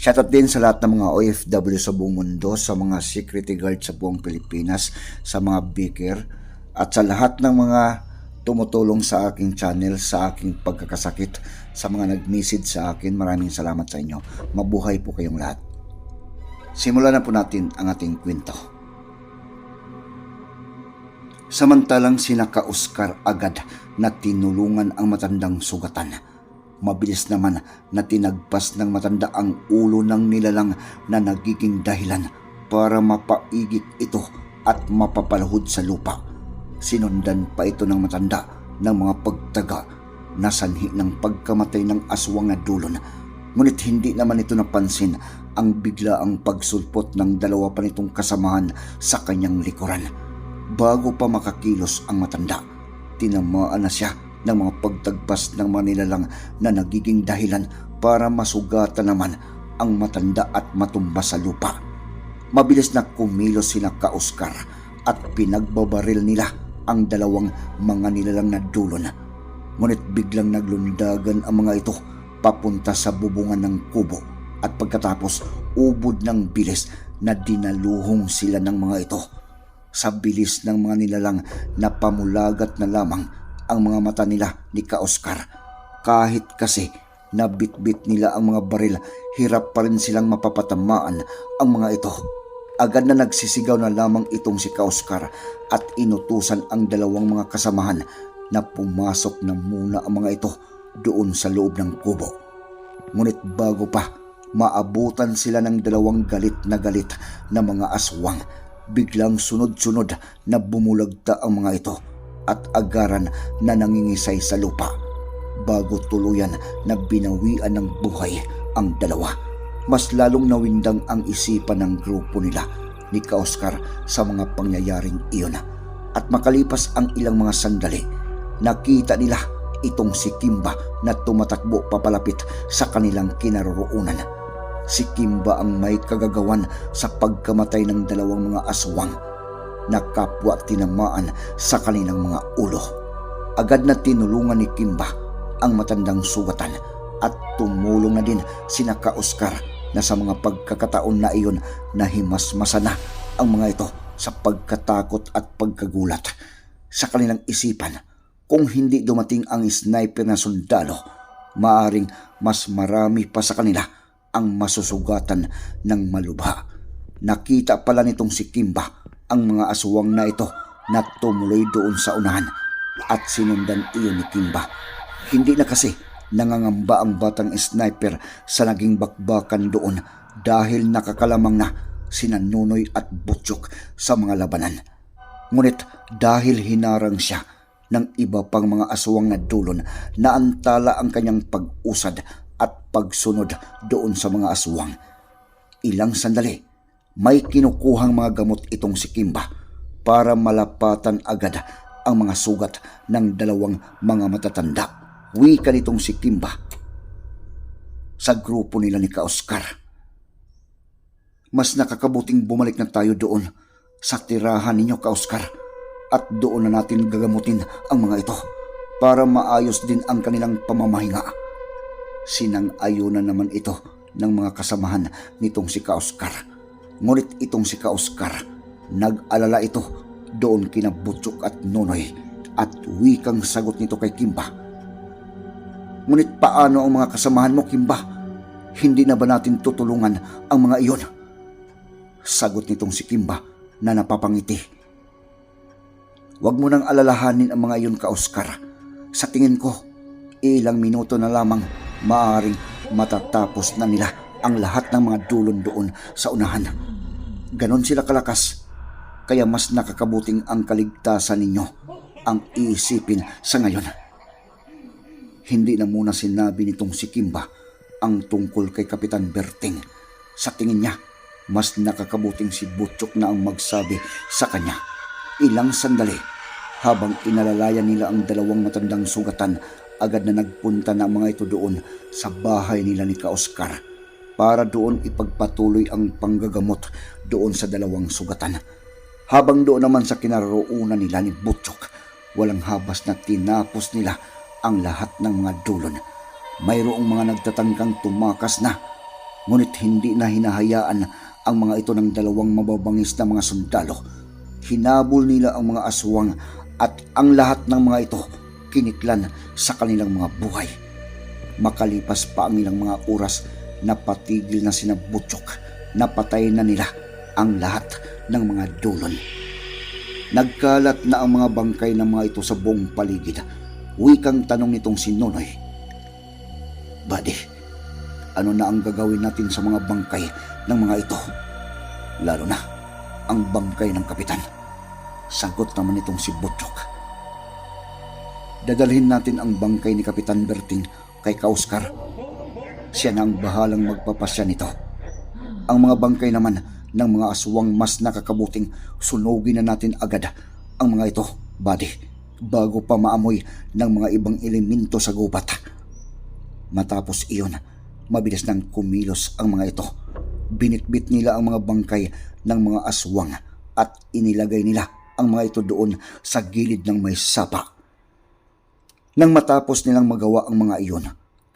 Shoutout din sa lahat ng mga OFW sa buong mundo, sa mga security guard sa buong Pilipinas, sa mga beaker, at sa lahat ng mga tumutulong sa aking channel, sa aking pagkakasakit, sa mga nag-message sa akin. Maraming salamat sa inyo. Mabuhay po kayong lahat. Simulan na po natin ang ating kwento. Samantalang sinaka Oscar agad na tinulungan ang matandang sugatan. Mabilis naman na tinagpas ng matanda ang ulo ng nilalang na nagiging dahilan para mapaigit ito at mapapalahod sa lupa. Sinundan pa ito ng matanda ng mga pagtaga na sanhi ng pagkamatay ng aswang na dulon. Ngunit hindi naman ito napansin ang bigla ang pagsulpot ng dalawa pa nitong kasamahan sa kanyang likuran. Bago pa makakilos ang matanda, tinamaan na siya ng mga pagtagpas ng mga nilalang na nagiging dahilan para masugatan naman ang matanda at matumba sa lupa. Mabilis na kumilos sina ka-Oscar at pinagbabaril nila ang dalawang mga nilalang na dulon. Ngunit biglang naglundagan ang mga ito papunta sa bubungan ng kubo at pagkatapos ubod ng bilis na dinaluhong sila ng mga ito. Sa bilis ng mga nilalang na pamulagat na lamang ang mga mata nila ni Ka-Oscar. Kahit kasi nabitbit nila ang mga baril, hirap pa rin silang mapapatamaan ang mga ito. Agad na nagsisigaw na lamang itong si Ka-Oscar at inutusan ang dalawang mga kasamahan na pumasok na muna ang mga ito doon sa loob ng kubo. Ngunit bago pa maabutan sila ng dalawang galit na galit na mga aswang, biglang sunod-sunod na bumulagta ang mga ito at agaran na nangingisay sa lupa bago tuluyan na binawian ng buhay ang dalawa. Mas lalong nawindang ang isipan ng grupo nila ni Ka-Oscar sa mga pangyayaring iyon. At makalipas ang ilang mga sandali, nakita nila itong si Kimba na tumatakbo papalapit sa kanilang kinaroroonan. Si Kimba ang may kagagawan sa pagkamatay ng dalawang mga aswang na kapwa tinamaan sa kanilang mga ulo. Agad na tinulungan ni Kimba ang matandang sugatan at tumulong na din si Naka Oscar na sa mga pagkakataon na iyon nahimasmasa na ang mga ito sa pagkatakot at pagkagulat sa kanilang isipan kung hindi dumating ang sniper na sundalo maaring mas marami pa sa kanila ang masusugatan ng malubha. Nakita pala nitong si Kimba ang mga aswang na ito na tumuloy doon sa unahan at sinundan iyon ni Kimba. Hindi na kasi nangangamba ang batang sniper sa naging bakbakan doon dahil nakakalamang na sina Nunoy at Butchok sa mga labanan. Ngunit dahil hinarang siya ng iba pang mga aswang na dulon na antala ang kanyang pag-usad at pagsunod doon sa mga aswang. Ilang sandali, may kinukuhang mga gamot itong si Kimba para malapatan agad ang mga sugat ng dalawang mga matatanda. Wika nitong si Kimba sa grupo nila ni Ka-Oscar. Mas nakakabuting bumalik na tayo doon sa tirahan ninyo, Ka-Oscar, at doon na natin gagamutin ang mga ito para maayos din ang kanilang pamamahinga. Sinang-ayunan naman ito ng mga kasamahan nitong si Ka-Oscar. Ngunit itong si Ka-Oscar, nag-alala ito doon kina Butchok at Nonoy at wikang sagot nito kay Kimba. Ngunit paano ang mga kasamahan mo, Kimba? Hindi na ba natin tutulungan ang mga iyon? Sagot nitong si Kimba na napapangiti. Huwag mo nang alalahanin ang mga iyon ka, Oscar. Sa tingin ko, ilang minuto na lamang maaring matatapos na nila ang lahat ng mga dulon doon sa unahan. Ganon sila kalakas, kaya mas nakakabuting ang kaligtasan ninyo ang iisipin sa ngayon. Hindi na muna sinabi nitong si Kimba ang tungkol kay Kapitan Berting. Sa tingin niya, mas nakakabuting si Butchok na ang magsabi sa kanya. Ilang sandali, habang inalalayan nila ang dalawang matandang sugatan, agad na nagpunta na mga ito doon sa bahay nila ni Ka-Oscar para doon ipagpatuloy ang panggagamot doon sa dalawang sugatan. Habang doon naman sa kinaroroonan nila ni Butchok, walang habas na tinapos nila ang lahat ng mga dulon. Mayroong mga nagtatangkang tumakas na, ngunit hindi na hinahayaan ang mga ito ng dalawang mababangis na mga sundalo. Hinabol nila ang mga aswang at ang lahat ng mga ito kiniklan sa kanilang mga buhay. Makalipas pa ang ilang mga oras, napatigil na sina Butchok, napatay na nila ang lahat ng mga dulon. Nagkalat na ang mga bangkay ng mga ito sa buong paligid. Wikang tanong nitong si Nonoy. Buddy, ano na ang gagawin natin sa mga bangkay ng mga ito? Lalo na ang bangkay ng kapitan. Sagot naman itong si Butchok. Dadalhin natin ang bangkay ni Kapitan Berting kay Kauskar. Siya na ang bahalang magpapasya nito. Ang mga bangkay naman ng mga aswang mas nakakabuting sunugin na natin agad ang mga ito, buddy, bago pa maamoy ng mga ibang elemento sa gubat. Matapos iyon, mabilis nang kumilos ang mga ito. Binitbit nila ang mga bangkay ng mga aswang at inilagay nila ang mga ito doon sa gilid ng may sapa. Nang matapos nilang magawa ang mga iyon,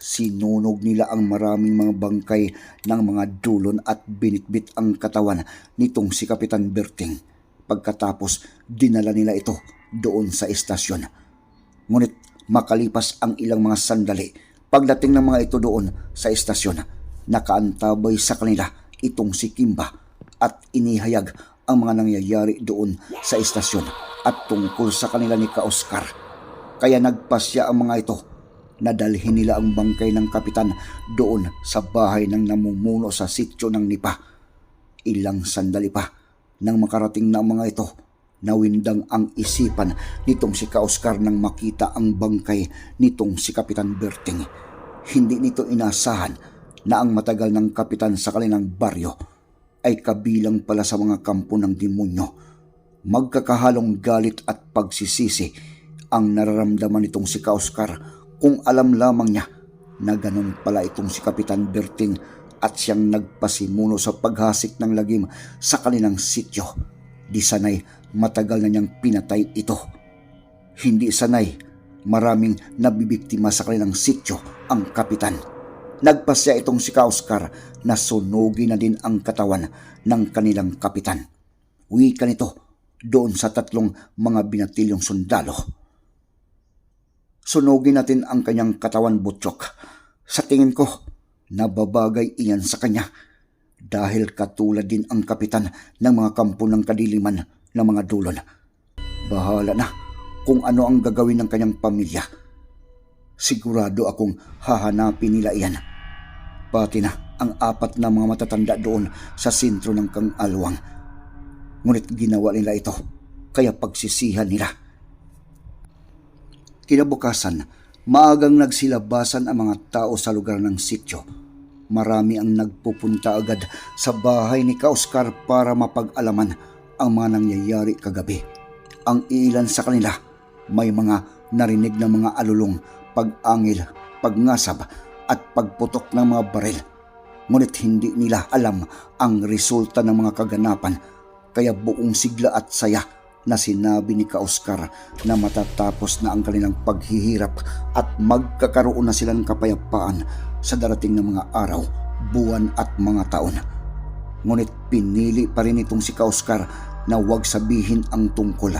sinunog nila ang maraming mga bangkay ng mga dulon at binitbit ang katawan nitong si Kapitan Berting. Pagkatapos, dinala nila ito doon sa estasyon. Ngunit makalipas ang ilang mga sandali, pagdating ng mga ito doon sa estasyon, nakaantabay sa kanila itong si Kimba at inihayag ang mga nangyayari doon sa estasyon at tungkol sa kanila ni Ka-Oscar. Kaya nagpasya ang mga ito na dalhin nila ang bangkay ng kapitan doon sa bahay ng namumuno sa sityo ng Nipa. Ilang sandali pa nang makarating na ang mga ito, nawindang ang isipan nitong si Ka-Oscar nang makita ang bangkay nitong si Kapitan Berting. Hindi nito inasahan na ang matagal ng kapitan sa kanilang baryo ay kabilang pala sa mga kampo ng demonyo. Magkakahalong galit at pagsisisi ang nararamdaman nitong si Ka-Oscar kung alam lamang niya na ganun pala itong si Kapitan Berting at siyang nagpasimuno sa paghasik ng lagim sa kanilang sityo. Di sanay matagal na niyang pinatay ito. Hindi sanay maraming nabibiktima sa kanilang sityo ang kapitan. Nagpasya itong si Ka-Oscar na sunugin na din ang katawan ng kanilang kapitan. Wika nito doon sa tatlong mga binatilyong sundalo. Sunugin natin ang kanyang katawan butchok. Sa tingin ko, nababagay iyan sa kanya dahil katulad din ang kapitan ng mga kampo ng kadiliman ng mga dulon. Bahala na kung ano ang gagawin ng kanyang pamilya. Sigurado akong hahanapin nila iyan. Pati na ang apat na mga matatanda doon sa sentro ng Kang Alwang. Ngunit ginawa nila ito, kaya pagsisihan nila. Kinabukasan, maagang nagsilabasan ang mga tao sa lugar ng sityo. Marami ang nagpupunta agad sa bahay ni Kaoscar para mapag-alaman ang mga nangyayari kagabi. Ang ilan sa kanila may mga narinig na mga alulong, pag-angil, pagngasab at pagputok ng mga baril. Ngunit hindi nila alam ang resulta ng mga kaganapan kaya buong sigla at saya na sinabi ni Ka-Oscar na matatapos na ang kanilang paghihirap at magkakaroon na sila ng kapayapaan sa darating na mga araw, buwan at mga taon. Ngunit pinili pa rin itong si Ka-Oscar na huwag sabihin ang tungkol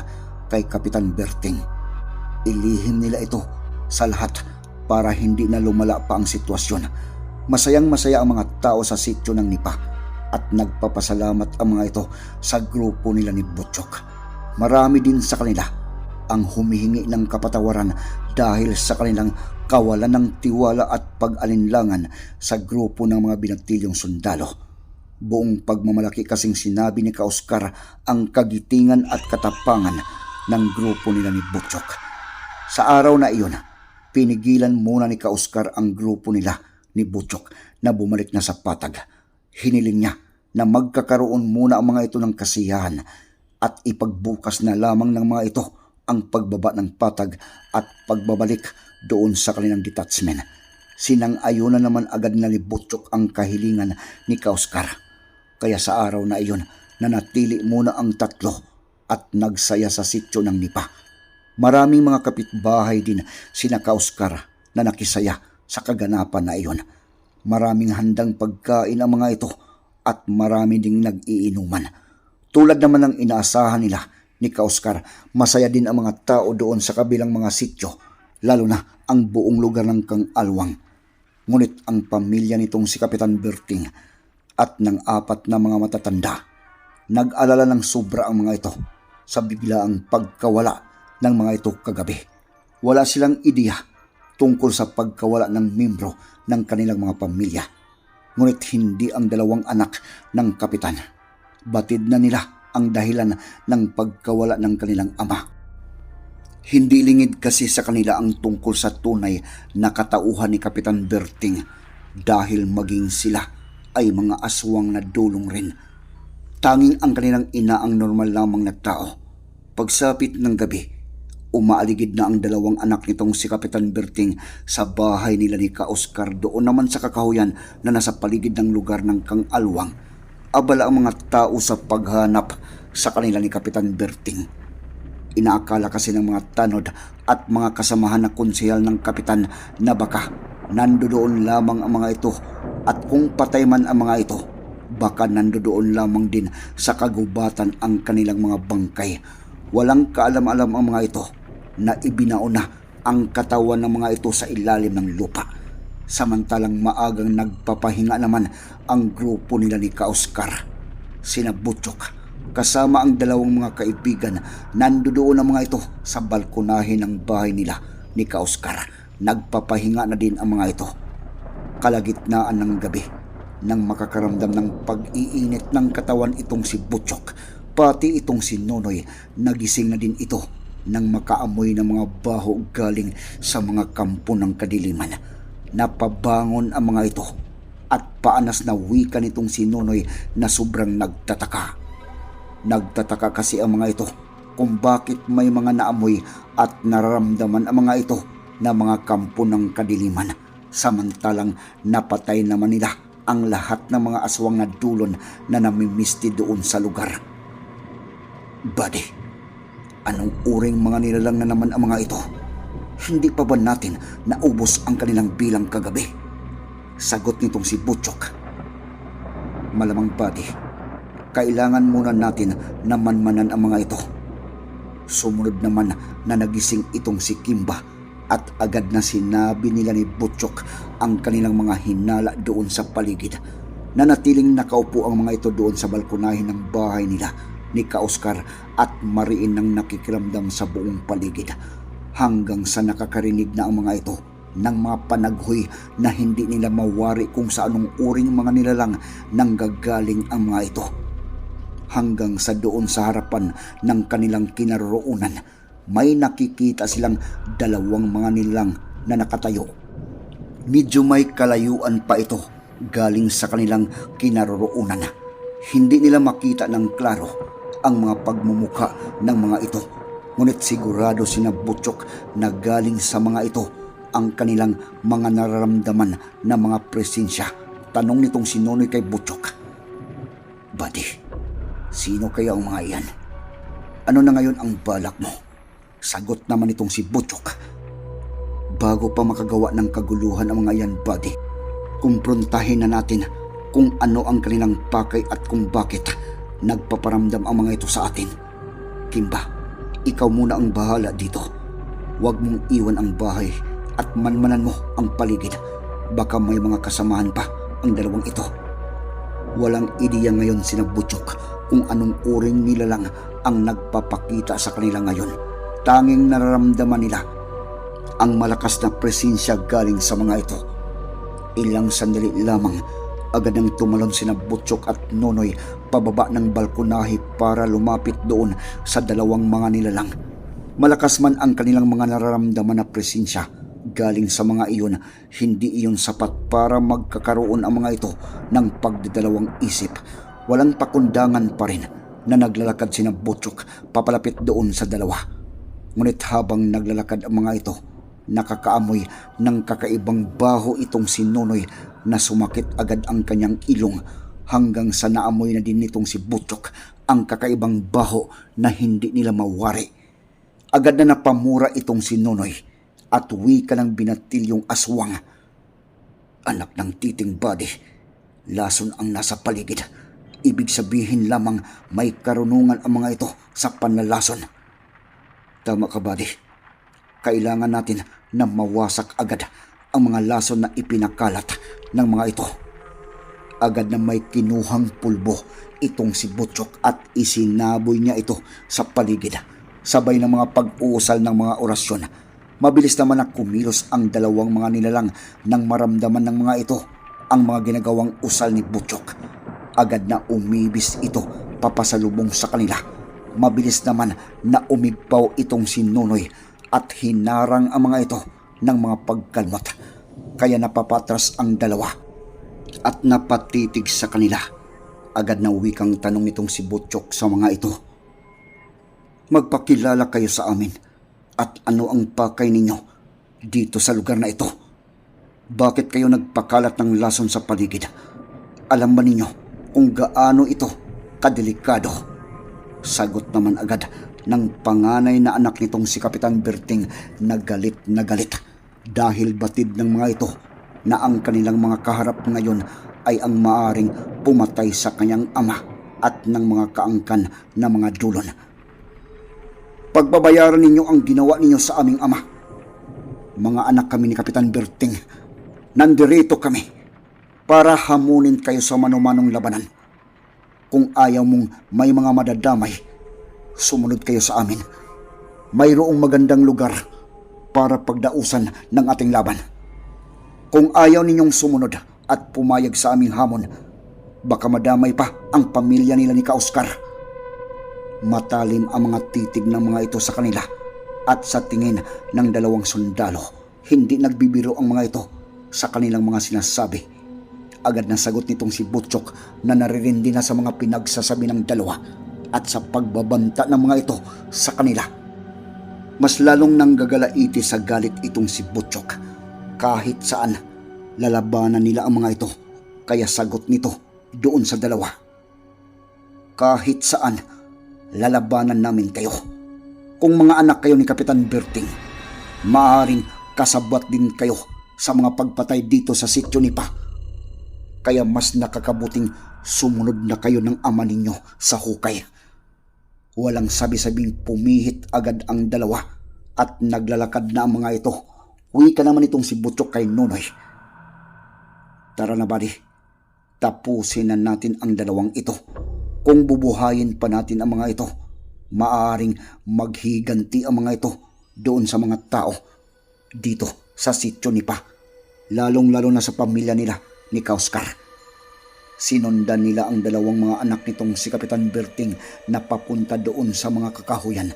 kay Kapitan Berting. Ilihim nila ito sa lahat para hindi na lumala pa ang sitwasyon. Masayang masaya ang mga tao sa sityo ng Nipa at nagpapasalamat ang mga ito sa grupo nila ni Butchok. Marami din sa kanila ang humihingi ng kapatawaran dahil sa kanilang kawalan ng tiwala at pag-alinlangan sa grupo ng mga binatilyong sundalo. Buong pagmamalaki kasing sinabi ni Kauskar ang kagitingan at katapangan ng grupo nila ni Butchok. Sa araw na iyon, pinigilan muna ni Kauskar ang grupo nila ni Butchok na bumalik na sa patag. Hiniling niya na magkakaroon muna ang mga ito ng kasiyahan at ipagbukas na lamang ng mga ito ang pagbaba ng patag at pagbabalik doon sa kanilang detachment. Sinang-ayunan naman agad na ni ang kahilingan ni Kauskar. Kaya sa araw na iyon, nanatili muna ang tatlo at nagsaya sa sityo ng Nipa. Maraming mga kapitbahay din sina Kauskar na nakisaya sa kaganapan na iyon. Maraming handang pagkain ang mga ito at marami ding nag-iinuman. Tulad naman ng inaasahan nila ni Kauskar, masaya din ang mga tao doon sa kabilang mga sityo, lalo na ang buong lugar ng Kang Alwang. Ngunit ang pamilya nitong si Kapitan Berting at ng apat na mga matatanda, nag-alala ng sobra ang mga ito sa biglaang pagkawala ng mga ito kagabi. Wala silang ideya tungkol sa pagkawala ng membro ng kanilang mga pamilya. Ngunit hindi ang dalawang anak ng kapitan. Batid na nila ang dahilan ng pagkawala ng kanilang ama. Hindi lingid kasi sa kanila ang tungkol sa tunay na katauhan ni Kapitan Berting dahil maging sila ay mga aswang na dulong rin. Tanging ang kanilang ina ang normal lamang na tao. Pagsapit ng gabi, umaaligid na ang dalawang anak nitong si Kapitan Berting sa bahay nila ni Ka Oscar doon naman sa kakahuyan na nasa paligid ng lugar ng Kang Alwang. Abala ang mga tao sa paghanap sa kanila ni Kapitan Berting. Inaakala kasi ng mga tanod at mga kasamahan na konsehal ng kapitan na baka nandoon lamang ang mga ito at kung patay man ang mga ito, baka nandoon lamang din sa kagubatan ang kanilang mga bangkay. Walang kaalam-alam ang mga ito na ibinaon na ang katawan ng mga ito sa ilalim ng lupa. Samantalang maagang nagpapahinga naman ang grupo nila ni Kauskar. Sina Butchok, kasama ang dalawang mga kaibigan, nandoon ang mga ito sa balkonahe ng bahay nila ni Kauskar. Nagpapahinga na din ang mga ito. Kalagitnaan ng gabi, nang makakaramdam ng pag-iinit ng katawan itong si Butchok, pati itong si Nonoy, nagising na din ito nang makaamoy ng mga baho galing sa mga kampo ng kadiliman. Napabangon ang mga ito at paanas na wika nitong si Nonoy na sobrang nagtataka. Nagtataka kasi ang mga ito kung bakit may mga naamoy at nararamdaman ang mga ito na mga kampo ng kadiliman. Samantalang napatay naman nila ang lahat ng mga aswang na dulon na namimisti doon sa lugar. Buddy, anong uring mga nilalang na naman ang mga ito? Hindi pa ba natin naubos ang kanilang bilang kagabi? Sagot nitong si Butchok. Malamang buddy, kailangan muna natin na manmanan ang mga ito. Sumunod naman na nagising itong si Kimba at agad na sinabi nila ni Butchok ang kanilang mga hinala doon sa paligid. Nanatiling nakaupo ang mga ito doon sa balkonahin ng bahay nila ni Ka-Oscar at mariin ng nakikiramdam sa buong paligid hanggang sa nakakarinig na ang mga ito ng mga panaghoy na hindi nila mawari kung sa anong uring mga nilalang nang gagaling ang mga ito hanggang sa doon sa harapan ng kanilang kinaroroonan, may nakikita silang dalawang mga nilang na nakatayo. Medyo may kalayuan pa ito galing sa kanilang kinaroroonan. Hindi nila makita ng klaro ang mga pagmumuka ng mga ito. Ngunit sigurado sina Butchok na galing sa mga ito ang kanilang mga nararamdaman na mga presensya. Tanong nitong si Nonoy kay Butchok. Buddy, Sino kaya ang mga iyan? Ano na ngayon ang balak mo? Sagot naman itong si Butchok. Bago pa makagawa ng kaguluhan ang mga iyan, buddy, kumprontahin na natin kung ano ang kanilang pakay at kung bakit nagpaparamdam ang mga ito sa atin. Kimba, ikaw muna ang bahala dito. Huwag mong iwan ang bahay at manmanan mo ang paligid. Baka may mga kasamahan pa ang dalawang ito. Walang ideya ngayon sina Butchok kung anong uring nilalang ang nagpapakita sa kanila ngayon. Tanging nararamdaman nila ang malakas na presensya galing sa mga ito. Ilang sandali lamang agad nang tumalon sina Butchok at Nonoy pababa ng balkonahe para lumapit doon sa dalawang mga nilalang. Malakas man ang kanilang mga nararamdaman na presensya galing sa mga iyon, hindi iyon sapat para magkakaroon ang mga ito ng pagdadalawang isip. Walang pakundangan pa rin na naglalakad sina Butchok papalapit doon sa dalawa. Ngunit habang naglalakad ang mga ito, nakakaamoy ng kakaibang baho itong si Nonoy na sumakit agad ang kanyang ilong hanggang sa naamoy na din nitong si Butchok ang kakaibang baho na hindi nila mawari. Agad na napamura itong si Nonoy at wika ng binatilyong aswang. Anak ng titing body, lason ang nasa paligid. Ibig sabihin lamang may karunungan ang mga ito sa panlalason. Tama ka, buddy. Kailangan natin na mawasak agad ang mga lason na ipinakalat ng mga ito. Agad na may kinuhang pulbo itong si Butchok at isinaboy niya ito sa paligid. Sabay ng mga pag-uusal ng mga orasyon. Mabilis naman na kumilos ang dalawang mga nilalang nang maramdaman ng mga ito ang mga ginagawang usal ni Butchok. Agad na umibis ito papasalubong sa kanila. Mabilis naman na umigpaw itong si Nonoy at hinarang ang mga ito ng mga pagkalmot. Kaya napapatras ang dalawa at napatitig sa kanila. Agad na wikang tanong nitong si Butchok sa mga ito. Magpakilala kayo sa amin at ano ang pakay ninyo dito sa lugar na ito. Bakit kayo nagpakalat ng lason sa paligid? Alam ba ninyo kung gaano ito kadelikado? Sagot naman agad ng panganay na anak nitong si Kapitan Berting na galit na galit dahil batid ng mga ito na ang kanilang mga kaharap ngayon ay ang maaring pumatay sa kanyang ama at ng mga kaangkan na mga dulon. Pagbabayaran ninyo ang ginawa ninyo sa aming ama. Mga anak kami ni Kapitan Berting, nandirito kami para hamunin kayo sa manumanong labanan. Kung ayaw mong may mga madadamay, sumunod kayo sa amin. Mayroong magandang lugar para pagdausan ng ating laban. Kung ayaw ninyong sumunod at pumayag sa aming hamon, baka madamay pa ang pamilya nila ni Ka-Oscar. Matalim ang mga titig ng mga ito sa kanila at sa tingin ng dalawang sundalo, hindi nagbibiro ang mga ito sa kanilang mga sinasabi. Agad na sagot nitong si Butchok na naririndi na sa mga pinagsasabi ng dalawa at sa pagbabanta ng mga ito sa kanila. Mas lalong nanggagalaiti sa galit itong si Butchok. Kahit saan, lalabanan nila ang mga ito. Kaya sagot nito doon sa dalawa. Kahit saan, lalabanan namin kayo. Kung mga anak kayo ni Kapitan Berting, maaaring kasabwat din kayo sa mga pagpatay dito sa sityo ni Pa. Kaya mas nakakabuting sumunod na kayo ng ama ninyo sa hukay. Walang sabi-sabing pumihit agad ang dalawa at naglalakad na ang mga ito. Uwi ka naman itong si Butchok kay Nonoy. Tara na buddy, tapusin na natin ang dalawang ito. Kung bubuhayin pa natin ang mga ito, maaring maghiganti ang mga ito doon sa mga tao dito sa sityo ni Pa. Lalong-lalo na sa pamilya nila ni Kauskar. Sinundan nila ang dalawang mga anak nitong si Kapitan Berting na papunta doon sa mga kakahuyan.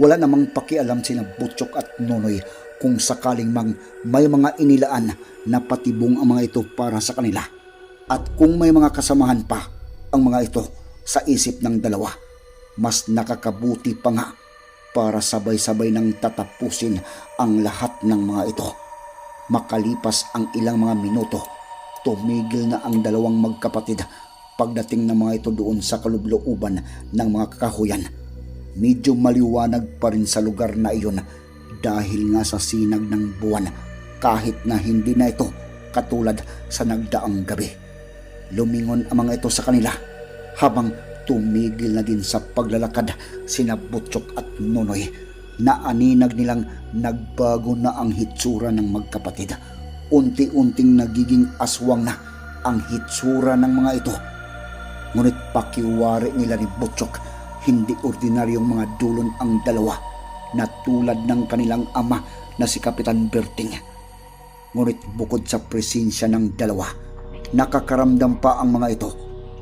Wala namang pakialam sina Butchok at Nonoy kung sakaling mang may mga inilaan na patibong ang mga ito para sa kanila. At kung may mga kasamahan pa ang mga ito sa isip ng dalawa, mas nakakabuti pa nga para sabay-sabay nang tatapusin ang lahat ng mga ito. Makalipas ang ilang mga minuto, tumigil na ang dalawang magkapatid pagdating ng mga ito doon sa kalublooban ng mga kakahuyan. Medyo maliwanag pa rin sa lugar na iyon dahil nga sa sinag ng buwan kahit na hindi na ito katulad sa nagdaang gabi. Lumingon ang mga ito sa kanila habang tumigil na din sa paglalakad sina Butchok at Nonoy na aninag nilang nagbago na ang hitsura ng magkapatid. Unti-unting nagiging aswang na ang hitsura ng mga ito Ngunit pakiwari nila ni Butchok, hindi ordinaryong mga dulon ang dalawa na tulad ng kanilang ama na si Kapitan Berting. Ngunit bukod sa presensya ng dalawa, nakakaramdam pa ang mga ito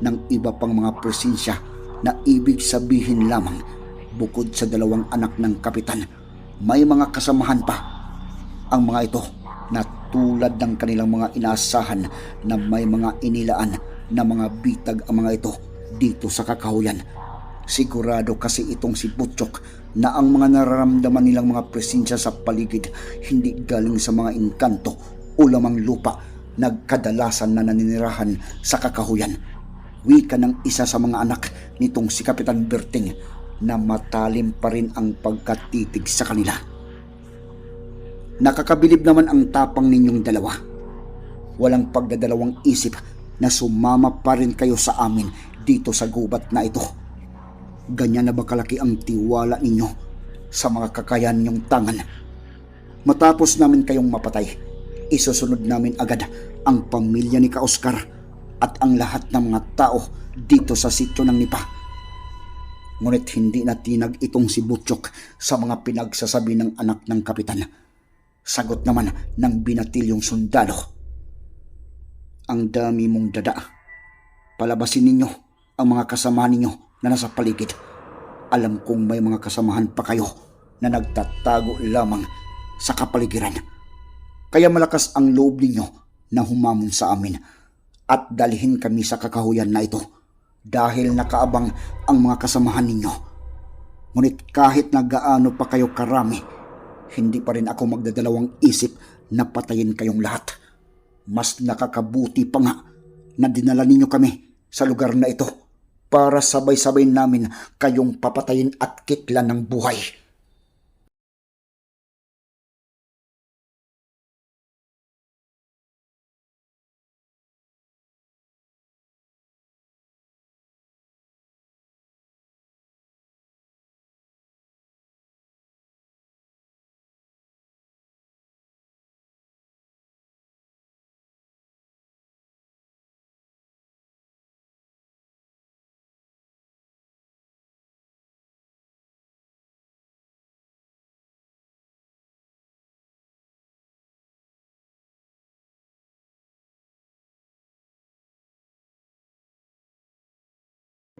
ng iba pang mga presensya na ibig sabihin lamang bukod sa dalawang anak ng kapitan, may mga kasamahan pa ang mga ito na tulad ng kanilang mga inaasahan na may mga inilaan na mga bitag ang mga ito dito sa kakahuyan. Sigurado kasi itong si Butchok na ang mga nararamdaman nilang mga presensya sa paligid hindi galing sa mga inkanto o lamang lupa nagkadalasan na naninirahan sa kakahuyan. Wika ng isa sa mga anak nitong si Kapitan Berting na matalim pa rin ang pagkatitig sa kanila. Nakakabilib naman ang tapang ninyong dalawa. Walang pagdadalawang isip na sumama pa rin kayo sa amin dito sa gubat na ito. Ganyan na ba kalaki ang tiwala ninyo sa mga kakayahan ninyong tangan? Matapos namin kayong mapatay, isusunod namin agad ang pamilya ni Ka Oscar at ang lahat ng mga tao dito sa sityo ng Nipa. Ngunit hindi na tinag itong si Butchok sa mga pinagsasabi ng anak ng kapitan. Sagot naman ng binatilyong sundalo. Ang dami mong dada. Palabasin ninyo ang mga kasama ninyo na nasa paligid. Alam kong may mga kasamahan pa kayo na nagtatago lamang sa kapaligiran. Kaya malakas ang loob ninyo na humamon sa amin at dalhin kami sa kakahuyan na ito dahil nakaabang ang mga kasamahan ninyo. Ngunit kahit na gaano pa kayo karami, hindi pa rin ako magdadalawang isip na patayin kayong lahat. Mas nakakabuti pa nga na dinala ninyo kami sa lugar na ito para sabay-sabay namin kayong papatayin at kitlan ng buhay.